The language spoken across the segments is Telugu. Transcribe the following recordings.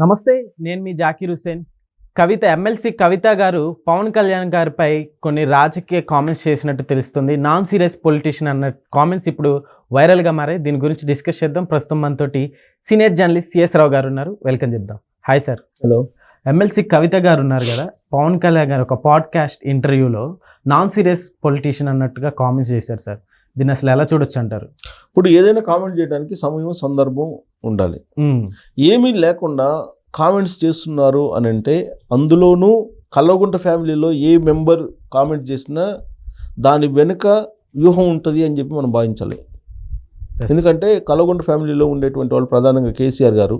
నమస్తే నేను మీ జాకీర్ హుసేన్ కవిత ఎమ్మెల్సీ కవిత గారు పవన్ కళ్యాణ్ గారిపై కొన్ని రాజకీయ కామెంట్స్ చేసినట్టు తెలుస్తుంది. నాన్ సీరియస్ పొలిటీషియన్ అన్న కామెంట్స్ ఇప్పుడు వైరల్గా మారాయి. దీని గురించి డిస్కస్ చేద్దాం. ప్రస్తుతం మనతోటి సీనియర్ జర్నలిస్ట్ సిఎస్ రావు గారు ఉన్నారు. వెల్కమ్ చెప్దాం. Hi sir. Hello. MLC Kavitha garu ఉన్నారు కదా. పవన్ కళ్యాణ్ గారు ఒక పాడ్కాస్ట్ ఇంటర్వ్యూలో నాన్ సీరియస్ పొలిటీషియన్ అన్నట్టుగా కామెంట్స్ చేశారు సార్. దీన్ని అసలు ఎలా చూడొచ్చు అంటారు? ఇప్పుడు ఏదైనా కామెంట్ చేయడానికి సమయం సందర్భం ఉండాలి. ఏమీ లేకుండా కామెంట్స్ చేస్తున్నారు అని అంటే అందులోనూ కల్లగుంట ఫ్యామిలీలో ఏ మెంబర్ కామెంట్ చేసినా దాని వెనుక వ్యూహం ఉంటుంది అని చెప్పి మనం భావించాలి. ఎందుకంటే కల్లగుంట ఫ్యామిలీలో ఉండేటువంటి వాళ్ళు ప్రధానంగా కేసీఆర్ గారు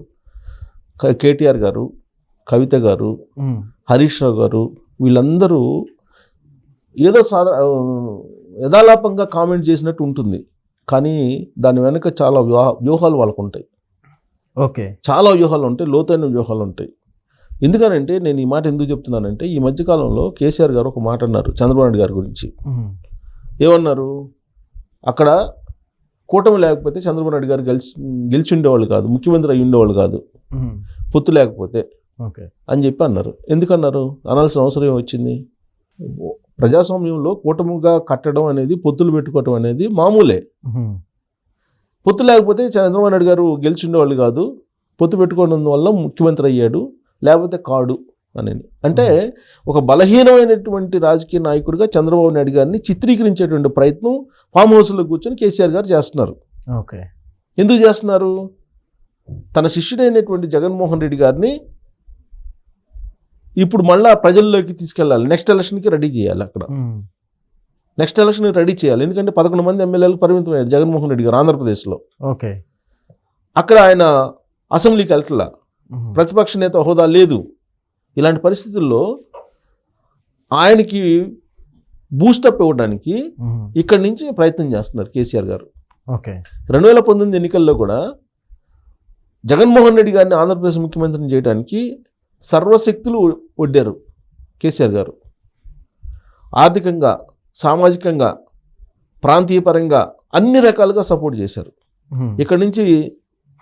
కేటీఆర్ గారు కవిత గారు హరీష్ రావు గారు వీళ్ళందరూ ఏదో సాధా యథాలాపంగా కామెంట్ చేసినట్టు ఉంటుంది. కానీ దాని వెనుక చాలా వ్యూహ వ్యూహాలు వాళ్ళకు ఉంటాయి. ఓకే. చాలా వ్యూహాలు ఉంటాయి లోతైన వ్యూహాలు ఉంటాయి. ఎందుకనంటే నేను ఈ మాట ఎందుకు చెప్తున్నానంటే ఈ మధ్యకాలంలో కేసీఆర్ గారు ఒక మాట అన్నారు చంద్రబాబు నాయుడు గారి గురించి. ఏమన్నారు? అక్కడ కూటమి లేకపోతే చంద్రబాబు నాయుడు గారు గెలిచి గెలిచి ఉండేవాళ్ళు కాదు ముఖ్యమంత్రి అయి ఉండేవాళ్ళు కాదు పొత్తు లేకపోతే ఓకే. అని చెప్పి అన్నారు. ఎందుకన్నారు? అనాల్సిన అవసరం వచ్చింది? ప్రజాస్వామ్యంలో కూటమిగా కట్టడం అనేది పొత్తులు పెట్టుకోవటం అనేది మామూలే. పొత్తు లేకపోతే చంద్రబాబు నాయుడు గారు గెలిచి ఉండేవాళ్ళు కాదు. పొత్తు పెట్టుకోవడం వల్ల ముఖ్యమంత్రి అయ్యాడు లేకపోతే కాడు అని అంటే ఒక బలహీనమైనటువంటి రాజకీయ నాయకుడిగా చంద్రబాబు నాయుడు గారిని చిత్రీకరించేటువంటి ప్రయత్నం ఫామ్ హౌస్లో కూర్చొని కేసీఆర్ గారు చేస్తున్నారు. ఓకే. ఎందుకు చేస్తున్నారు? తన శిష్యుడైనటువంటి జగన్మోహన్ రెడ్డి గారిని ఇప్పుడు మళ్ళా ప్రజల్లోకి తీసుకెళ్ళాలి. నెక్స్ట్ ఎలక్షన్కి రెడీ చేయాలి అక్కడ. నెక్స్ట్ ఎలక్షన్ రెడీ చేయాలి. ఎందుకంటే పదకొండు మంది ఎమ్మెల్యేలకు పరిమితం అయ్యారు. జగన్మోహన్ రెడ్డి గారు ఆంధ్రప్రదేశ్లో. ఓకే. అక్కడ ఆయన అసెంబ్లీకి వెళ్తలా. ప్రతిపక్ష నేత హోదా లేదు. ఇలాంటి పరిస్థితుల్లో ఆయనకి బూస్టప్ ఇవ్వడానికి ఇక్కడి నుంచి ప్రయత్నం చేస్తున్నారు కేసీఆర్ గారు. ఓకే. రెండు వేల పంతొమ్మిది ఎన్నికల్లో కూడా జగన్మోహన్ రెడ్డి గారిని ఆంధ్రప్రదేశ్ ముఖ్యమంత్రిని చేయడానికి సర్వశక్తులు ఒడ్డారు కేసీఆర్ గారు. ఆర్థికంగా సామాజికంగా ప్రాంతీయపరంగా అన్ని రకాలుగా సపోర్ట్ చేశారు. ఇక్కడ నుంచి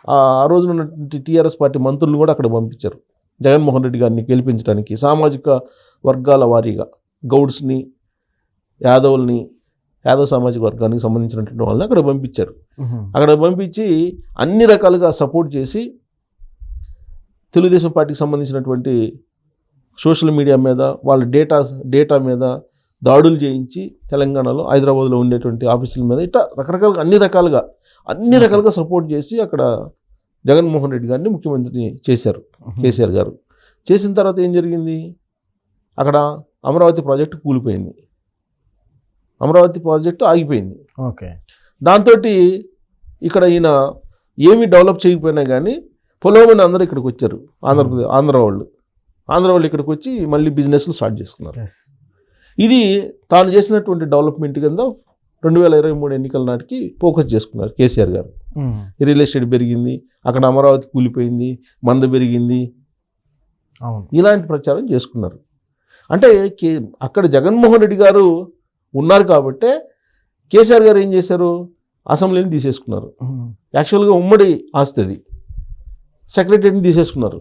ఆ రోజున ఉన్నటువంటి టీఆర్ఎస్ పార్టీ మంత్రులను కూడా అక్కడ పంపించారు. జగన్మోహన్ రెడ్డి గారిని గెలిపించడానికి సామాజిక వర్గాల వారీగా గౌడ్స్ని యాదవుల్ని యాదవ్ సామాజిక వర్గానికి సంబంధించినటువంటి వాళ్ళని అక్కడ పంపించారు. అక్కడ పంపించి అన్ని రకాలుగా సపోర్ట్ చేసి తెలుగుదేశం పార్టీకి సంబంధించినటువంటి సోషల్ మీడియా మీద వాళ్ళ డేటా డేటా మీద దాడులు చేయించి తెలంగాణలో హైదరాబాద్లో ఉండేటువంటి ఆఫీసుల మీద ఇట్లా రకరకాలుగా అన్ని రకాలుగా అన్ని రకాలుగా సపోర్ట్ చేసి అక్కడ జగన్మోహన్ రెడ్డి గారిని ముఖ్యమంత్రిని చేశారు కేసీఆర్ గారు. చేసిన తర్వాత ఏం జరిగింది? అక్కడ అమరావతి ప్రాజెక్టు కూలిపోయింది. అమరావతి ప్రాజెక్టు ఆగిపోయింది. ఓకే. దాంతో ఇక్కడ ఈయన ఏమీ డెవలప్ చేయకపోయినా కానీ పొలవమని అందరూ ఇక్కడికి వచ్చారు. ఆంధ్రప్రదేశ్ ఆంధ్ర వాళ్ళు. ఆంధ్ర వాళ్ళు ఇక్కడికి వచ్చి మళ్ళీ బిజినెస్లు స్టార్ట్ చేసుకున్నారు. ఇది తాను చేసినటువంటి డెవలప్మెంట్ కింద రెండు వేల ఇరవై మూడు ఎన్నికల నాటికి ఫోకస్ చేసుకున్నారు కేసీఆర్ గారు. ఉమ్, రియల్ ఎస్టేట్ పెరిగింది అక్కడ అమరావతి కూలిపోయింది మంద పెరిగింది. ఇలాంటి ప్రచారం చేసుకున్నారు. అంటే కే అక్కడ జగన్మోహన్ రెడ్డి గారు ఉన్నారు కాబట్టే కేసీఆర్ గారు ఏం చేశారు? అసెంబ్లీని తీసేసుకున్నారు. ఉమ్, యాక్చువల్గా ఉమ్మడి ఆస్తి అది. సెక్రటరీని తీసేసుకున్నారు.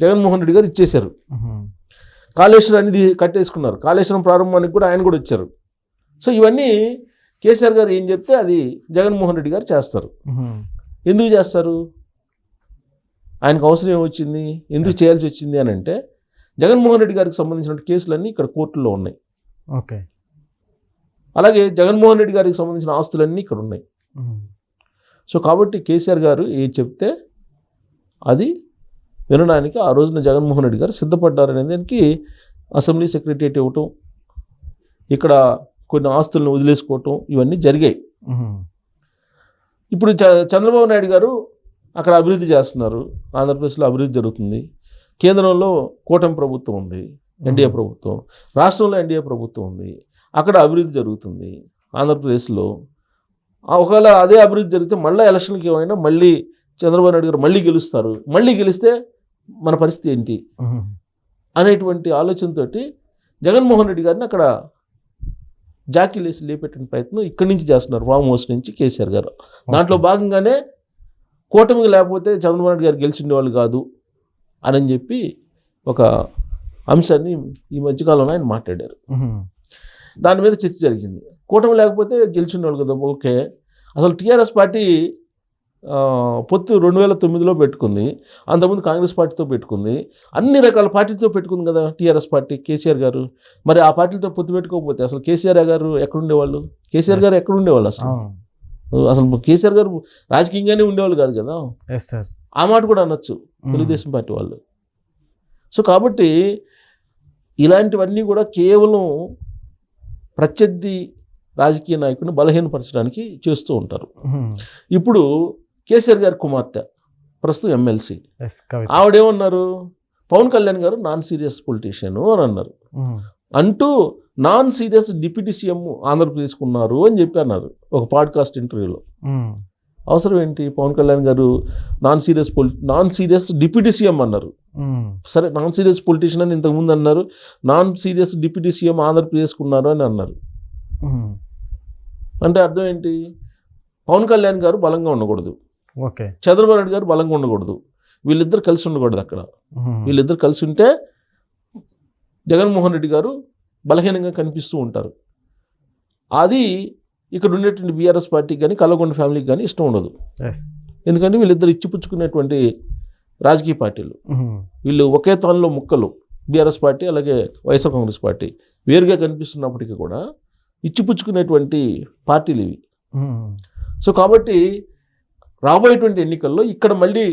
జగన్మోహన్ రెడ్డి గారు ఇచ్చేశారు. కాళేశ్వరాన్ని కట్టేసుకున్నారు. కాళేశ్వరం ప్రారంభానికి కూడా ఆయన కూడా వచ్చారు సో ఇవన్నీ కేసీఆర్ గారు ఏం చెప్తే అది జగన్మోహన్ రెడ్డి గారు చేస్తారు. ఎందుకు చేస్తారు? ఆయనకు అవసరం ఏమొచ్చింది ఎందుకు చేయాల్సి వచ్చింది అని అంటే జగన్మోహన్ రెడ్డి గారికి సంబంధించిన కేసులన్నీ ఇక్కడ కోర్టులో ఉన్నాయి. ఓకే. అలాగే జగన్మోహన్ రెడ్డి గారికి సంబంధించిన ఆస్తులన్నీ ఇక్కడ ఉన్నాయి. సో కాబట్టి కేసీఆర్ గారు ఏది చెప్తే అది వినడానికి ఆ రోజున జగన్మోహన్ రెడ్డి గారు సిద్ధపడ్డారనే దానికి అసెంబ్లీ సెక్రటరియట్ ఇవ్వటం ఇక్కడ కొన్ని ఆస్తులను వదిలేసుకోవటం ఇవన్నీ జరిగాయి. ఇప్పుడు చ- చంద్రబాబు నాయుడు గారు అక్కడ అభివృద్ధి చేస్తున్నారు. ఆంధ్రప్రదేశ్లో అభివృద్ధి జరుగుతుంది. కేంద్రంలో కూటమి ప్రభుత్వం ఉంది. ఎన్డీఏ ప్రభుత్వం. రాష్ట్రంలో ఎన్డీఏ ప్రభుత్వం ఉంది. అక్కడ అభివృద్ధి జరుగుతుంది. ఆంధ్రప్రదేశ్లో. ఆ ఒకవేళ అదే అభివృద్ధి జరిగితే మళ్ళీ ఎలక్షన్కి ఏమైనా మళ్ళీ చంద్రబాబు నాయుడు గారు మళ్ళీ గెలుస్తారు. మళ్ళీ గెలిస్తే మన పరిస్థితి ఏంటి? అనేటువంటి ఆలోచనతోటి జగన్మోహన్ రెడ్డి గారిని అక్కడ జాకీలేసి లేపెట్టిన ప్రయత్నం ఇక్కడి నుంచి చేస్తున్నారు. ఫామ్ హౌస్ నుంచి కేసీఆర్ గారు. దాంట్లో భాగంగానే కూటమికి లేకపోతే చంద్రబాబు నాయుడు గారు గెలిచిండే వాళ్ళు కాదు అని చెప్పి ఒక అంశాన్ని ఈ మధ్యకాలంలో ఆయన మాట్లాడారు. దాని మీద చర్చ జరిగింది. కూటమి లేకపోతే గెలిచినవాళ్ళు కదా. ఓకే. అసలు టీఆర్ఎస్ పార్టీ పొత్తు రెండు వేల తొమ్మిదిలో పెట్టుకుంది. అంతకుముందు కాంగ్రెస్ పార్టీతో పెట్టుకుంది. అన్ని రకాల పార్టీతో పెట్టుకుంది కదా టీఆర్ఎస్ పార్టీ కేసీఆర్ గారు. మరి ఆ పార్టీలతో పొత్తు పెట్టుకోకపోతే అసలు కేసీఆర్ గారు ఎక్కడుండేవాళ్ళు? కేసీఆర్ గారు. ఎక్కడుండేవాళ్ళు అసలు? అసలు కేసీఆర్ గారు రాజకీయంగానే ఉండేవాళ్ళు కాదు కదా? ఆ మాట కూడా అనొచ్చు తెలుగుదేశం పార్టీ వాళ్ళు. సో కాబట్టి ఇలాంటివన్నీ కూడా కేవలం ప్రత్యర్థి రాజకీయ నాయకుడిని బలహీనపరచడానికి చేస్తూ ఉంటారు. ఇప్పుడు కేసీఆర్ గారి కుమార్తె ప్రస్తుతం ఎమ్మెల్సీ. ఆవిడేమన్నారు? పవన్ కళ్యాణ్ గారు నాన్ సీరియస్ పొలిటీషియన్ అని అన్నారు. అంటూ నాన్ సీరియస్ డిప్యూటీ సీఎం ఆంధ్రప్రదేశ్కు ఉన్నారు అని చెప్పి అన్నారు ఒక పాడ్కాస్ట్ ఇంటర్వ్యూలో. అవసరం ఏంటి? పవన్ కళ్యాణ్ గారు నాన్ సీరియస్ పొలి నాన్ సీరియస్ డిప్యూటీ సీఎం అన్నారు. సరే నాన్ సీరియస్ పొలిటీషియన్ అని ఇంతకుముందు అన్నారు. నాన్ సీరియస్ డిప్యూటీ సీఎం ఆంధ్రప్రదేశ్కు ఉన్నారు అని అన్నారు. అంటే అర్థం ఏంటి? పవన్ కళ్యాణ్ గారు బలంగా ఉండకూడదు. ఓకే. చంద్రబాబు నాయుడు గారు బలంగా ఉండకూడదు. వీళ్ళిద్దరు కలిసి ఉండకూడదు అక్కడ. వీళ్ళిద్దరు కలిసి ఉంటే జగన్మోహన్ రెడ్డి గారు బలహీనంగా కనిపిస్తూ ఉంటారు. అది ఇక్కడ ఉండేటువంటి బీఆర్ఎస్ పార్టీకి కానీ కల్లగొండ ఫ్యామిలీకి కానీ ఇష్టం ఉండదు. ఎందుకంటే వీళ్ళిద్దరు ఇచ్చిపుచ్చుకునేటువంటి రాజకీయ పార్టీలు. వీళ్ళు ఒకే తానులో ముక్కలు. బీఆర్ఎస్ పార్టీ అలాగే వైఎస్ఆర్ కాంగ్రెస్ పార్టీ వేరుగా కనిపిస్తున్నప్పటికీ కూడా ఇచ్చిపుచ్చుకునేటువంటి పార్టీలు ఇవి. సో కాబట్టి రాబోయేటువంటి ఎన్నికల్లో ఇక్కడ మళ్ళీ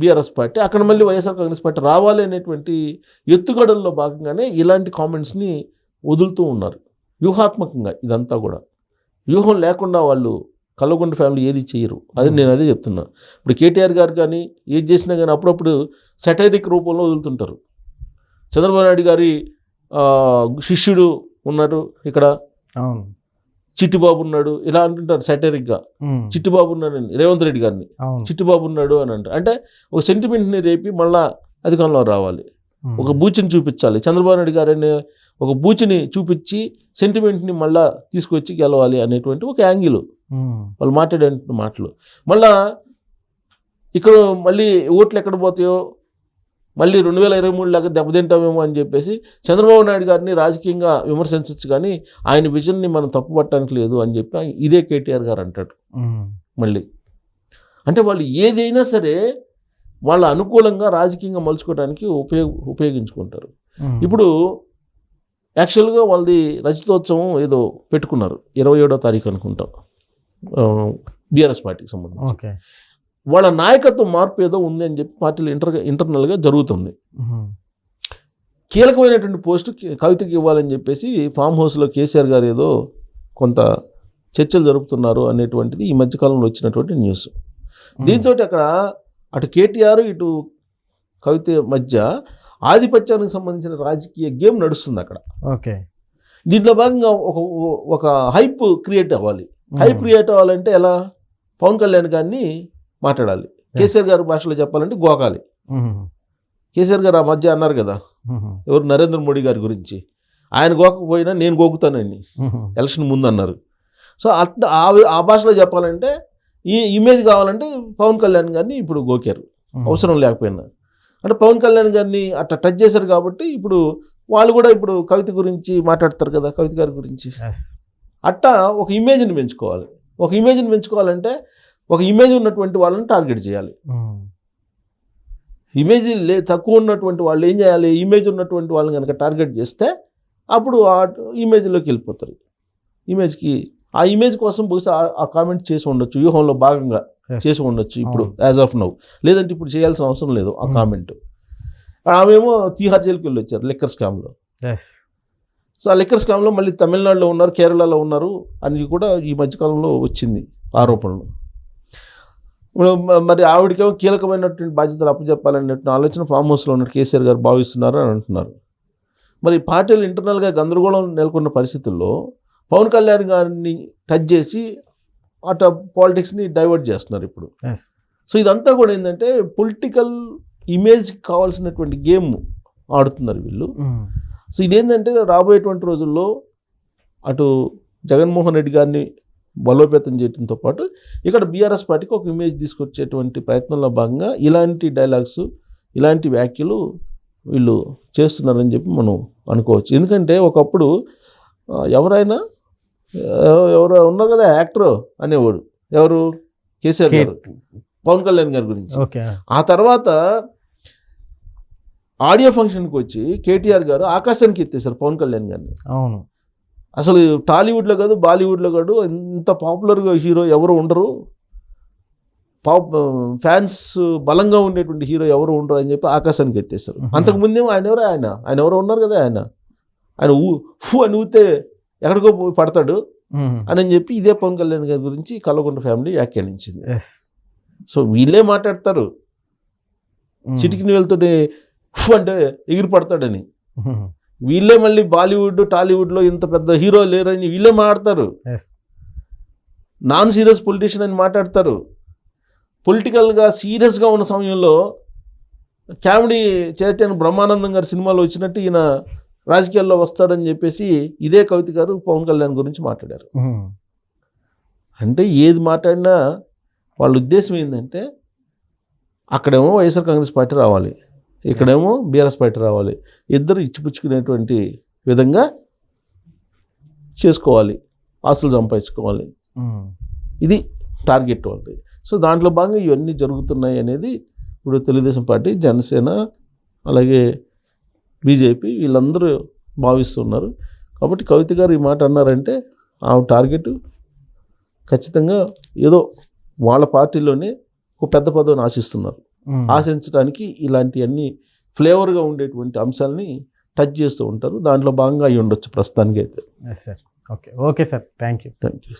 బీఆర్ఎస్ పార్టీ అక్కడ మళ్ళీ వైఎస్ఆర్ కాంగ్రెస్ పార్టీ రావాలి అనేటువంటి ఎత్తుగడల్లో భాగంగానే ఇలాంటి కామెంట్స్ని వదులుతూ ఉన్నారు. వ్యూహాత్మకంగా ఇదంతా కూడా. వ్యూహం లేకుండా వాళ్ళు కల్లగొండ ఫ్యామిలీ ఏది చేయరు. అది నేను అదే చెప్తున్నా. ఇప్పుడు కేటీఆర్ గారు కానీ ఏది చేసినా కానీ అప్పుడప్పుడు సెటైరిక్ రూపంలో వదులుతుంటారు. చంద్రబాబు నాయుడు గారి శిష్యుడు ఉన్నారు ఇక్కడ. అవును. చిట్టిబాబు ఉన్నాడు ఇలా అంటుంటారు సెటైరిక్గా. చిట్టిబాబు ఉన్నాడు రేవంత్ రెడ్డి గారిని. చిట్టిబాబు ఉన్నాడు అని అంటారు. అంటే ఒక సెంటిమెంట్ని రేపి మళ్ళా అధికారంలో రావాలి. ఒక బూచిని చూపించాలి. చంద్రబాబు నాయుడు గారిని ఒక బూచిని చూపించి సెంటిమెంట్ని మళ్ళా తీసుకొచ్చి గెలవాలి అనేటువంటి ఒక యాంగిల్. వాళ్ళు మాట్లాడే మాటలు. మళ్ళా ఇక్కడ మళ్ళీ ఓట్లు ఎక్కడ పోతాయో మళ్ళీ రెండు వేల ఇరవై మూడు లాగా దెబ్బతింటామేమో అని చెప్పేసి చంద్రబాబు నాయుడు గారిని రాజకీయంగా విమర్శించవచ్చు కానీ ఆయన విజన్ని మనం తప్పుపట్టడానికి లేదు అని చెప్పి ఇదే కేటీఆర్ గారు అంటాడు. మళ్ళీ అంటే వాళ్ళు ఏదైనా సరే వాళ్ళ అనుకూలంగా రాజకీయంగా మలుచుకోవడానికి ఉపయోగ ఉపయోగించుకుంటారు. ఇప్పుడు యాక్చువల్గా వాళ్ళది రజతోత్సవం ఏదో పెట్టుకున్నారు. ఇరవై ఏడో తారీఖు అనుకుంటా. బీఆర్ఎస్ పార్టీకి సంబంధించి. ఓకే. వాళ్ళ నాయకత్వ మార్పు ఏదో ఉంది అని చెప్పి పార్టీలు ఇంటర్ ఇంటర్నల్గా జరుగుతుంది. కీలకమైనటువంటి పోస్టు కవితకి ఇవ్వాలని చెప్పేసి ఫామ్ హౌస్లో కేసీఆర్ గారు ఏదో కొంత చర్చలు జరుపుతున్నారు అనేటువంటిది ఈ మధ్యకాలంలో వచ్చినటువంటి న్యూస్. దీంతో అక్కడ అటు కేటీఆర్ ఇటు కవిత మధ్య ఆధిపత్యానికి సంబంధించిన రాజకీయ గేమ్ నడుస్తుంది అక్కడ. ఓకే. దీంట్లో భాగంగా ఒక ఒక హైప్ క్రియేట్ అవ్వాలి. హైప్ క్రియేట్ అవ్వాలంటే ఎలా? పవన్ కళ్యాణ్ గారిని మాట్లాడాలి. కేసీఆర్ గారి భాషలో చెప్పాలంటే గోకాలి. కేసీఆర్ గారు ఆ మధ్య అన్నారు కదా. ఎవరు నరేంద్ర మోడీ గారి గురించి ఆయన గోకపోయినా నేను గోకుతానండి. ఎలక్షన్ ముందు అన్నారు. సో అట్లా ఆ భాషలో చెప్పాలంటే ఈ ఇమేజ్ కావాలంటే పవన్ కళ్యాణ్ గారిని ఇప్పుడు గోకారు. అవసరం లేకపోయినా. అంటే పవన్ కళ్యాణ్ గారిని అట్లా టచ్ చేశారు కాబట్టి ఇప్పుడు వాళ్ళు కూడా ఇప్పుడు కవిత గురించి మాట్లాడతారు కదా కవిత గారి గురించి. అట్టా ఒక ఇమేజ్ని పెంచుకోవాలి. ఒక ఇమేజ్ని పెంచుకోవాలంటే ఒక ఇమేజ్ ఉన్నటువంటి వాళ్ళని టార్గెట్ చేయాలి. ఇమేజ్ లే తక్కువ ఉన్నటువంటి వాళ్ళు ఏం చేయాలి? ఇమేజ్ ఉన్నటువంటి వాళ్ళని కనుక టార్గెట్ చేస్తే అప్పుడు ఆ ఇమేజ్లోకి వెళ్ళిపోతారు. ఇమేజ్కి ఆ ఇమేజ్ కోసం బహుశా ఆ- కామెంట్ చేసి ఉండొచ్చు. వ్యూహంలో భాగంగా. చేసి ఉండొచ్చు ఇప్పుడు. యాజ్ ఆఫ్ నౌ లేదంటే ఇప్పుడు చేయాల్సిన అవసరం లేదు ఆ Hmm. కామెంట్ ఆమెమో తీహార్ జైలుకి వెళ్ళి వచ్చారు లిక్కర్ స్కామ్లో సో ఆ లిక్కర్ స్కామ్లో మళ్ళీ తమిళనాడులో ఉన్నారు కేరళలో ఉన్నారు అని కూడా ఈ మధ్యకాలంలో వచ్చింది ఆరోపణలు. మరి ఆవిడకేమో కీలకమైనటువంటి బాధ్యతలు అప్పచెప్పాలనేటువంటి ఆలోచన ఫామ్ హౌస్లో ఉన్న కేసీఆర్ గారు భావిస్తున్నారు అని అంటున్నారు. మరి పార్టీలు ఇంటర్నల్గా గందరగోళం నెలకొన్న పరిస్థితుల్లో పవన్ కళ్యాణ్ గారిని టచ్ చేసి అట పాలిటిక్స్ని డైవర్ట్ చేస్తున్నారు ఇప్పుడు. సో ఇదంతా కూడా ఏంటంటే పొలిటికల్ ఇమేజ్ కావాల్సినటువంటి గేమ్ ఆడుతున్నారు వీళ్ళు. ఉమ్. సో ఇదేంటంటే రాబోయేటువంటి రోజుల్లో అటు జగన్మోహన్ రెడ్డి గారిని బలోపేతం చేయడంతో పాటు ఇక్కడ బీఆర్ఎస్ పార్టీకి ఒక ఇమేజ్ తీసుకొచ్చేటువంటి ప్రయత్నంలో భాగంగా ఇలాంటి డైలాగ్స్ ఇలాంటి వ్యాఖ్యలు వీళ్ళు చేస్తున్నారని చెప్పి మనం అనుకోవచ్చు. ఎందుకంటే ఒకప్పుడు ఎవరైనా ఎవ- ఎవరో ఉన్నారు కదా యాక్టర్ అనేవాడు. ఎవరు? కేసీఆర్ గారు. పవన్ కళ్యాణ్ గారి గురించి. ఓకే. ఆ తర్వాత ఆడియో ఫంక్షన్కి వచ్చి కేటీఆర్ గారు ఆకాశానికి ఎత్తేసారు పవన్ కళ్యాణ్ గారిని. అవును. అసలు టాలీవుడ్లో కాదు బాలీవుడ్లో కాదు ఇంత పాపులర్గా హీరో ఎవరు ఉండరు. పాప్ ఫ్యాన్స్ బలంగా ఉండేటువంటి హీరో ఎవరు ఉండరు అని చెప్పి ఆకాశానికి ఎత్తేసారు Mhm. అంతకు ముందేమో ఆయన ఎవరు? ఆయన. ఆయన ఎవరో ఉన్నారు కదా ఆయన. ఆయన ఊ ఫు అని ఊతే ఎక్కడికో పోయి పడతాడు అని అని చెప్పి ఇదే పవన్ కళ్యాణ్ గారి గురించి కల్లకొండ ఫ్యామిలీ వ్యాఖ్యానించింది. సో వీళ్ళే మాట్లాడతారు. చిటికిన వెళ్తుంటే ఫు అంటే ఎగిరి పడతాడని వీళ్ళే మళ్ళీ బాలీవుడ్ టాలీవుడ్లో ఇంత పెద్ద హీరో లేరని వీళ్ళే మాట్లాడతారు. నాన్ సీరియస్ పొలిటీషియన్ అని మాట్లాడతారు. పొలిటికల్గా సీరియస్గా ఉన్న సమయంలో కామెడీ చేయటానికి బ్రహ్మానందం గారి సినిమాలో వచ్చినట్టు ఈయన రాజకీయాల్లో వస్తాడని చెప్పేసి ఇదే కవిత గారు పవన్ కళ్యాణ్ గురించి మాట్లాడారు. అంటే ఏది మాట్లాడినా వాళ్ళ ఉద్దేశం ఏంటంటే అక్కడేమో వైఎస్ఆర్ కాంగ్రెస్ పార్టీ రావాలి. ఇక్కడేమో బీఆర్ఎస్ పార్టీ రావాలి. ఇద్దరు ఇచ్చిపుచ్చుకునేటువంటి విధంగా చేసుకోవాలి. ఆస్తులు సంపాదించుకోవాలి. ఇది టార్గెట్ వాళ్ళది. సో దాంట్లో భాగంగా ఇవన్నీ జరుగుతున్నాయి అనేది ఇప్పుడు తెలుగుదేశం పార్టీ జనసేన అలాగే బీజేపీ వీళ్ళందరూ భావిస్తున్నారు. కాబట్టి కవిత గారు ఈ మాట అన్నారంటే ఆ టార్గెట్ ఖచ్చితంగా ఏదో వాళ్ళ పార్టీలోనే ఒక పెద్ద పదవిని ఆశిస్తున్నారు. ఆశించడానికి ఇలాంటివన్నీ ఫ్లేవర్గా ఉండేటువంటి అంశాలని టచ్ చేస్తూ ఉంటారు. దాంట్లో భాగంగా అయి ఉండొచ్చు ప్రస్తుతానికి అయితే yes sir okay okay sir thank you thank you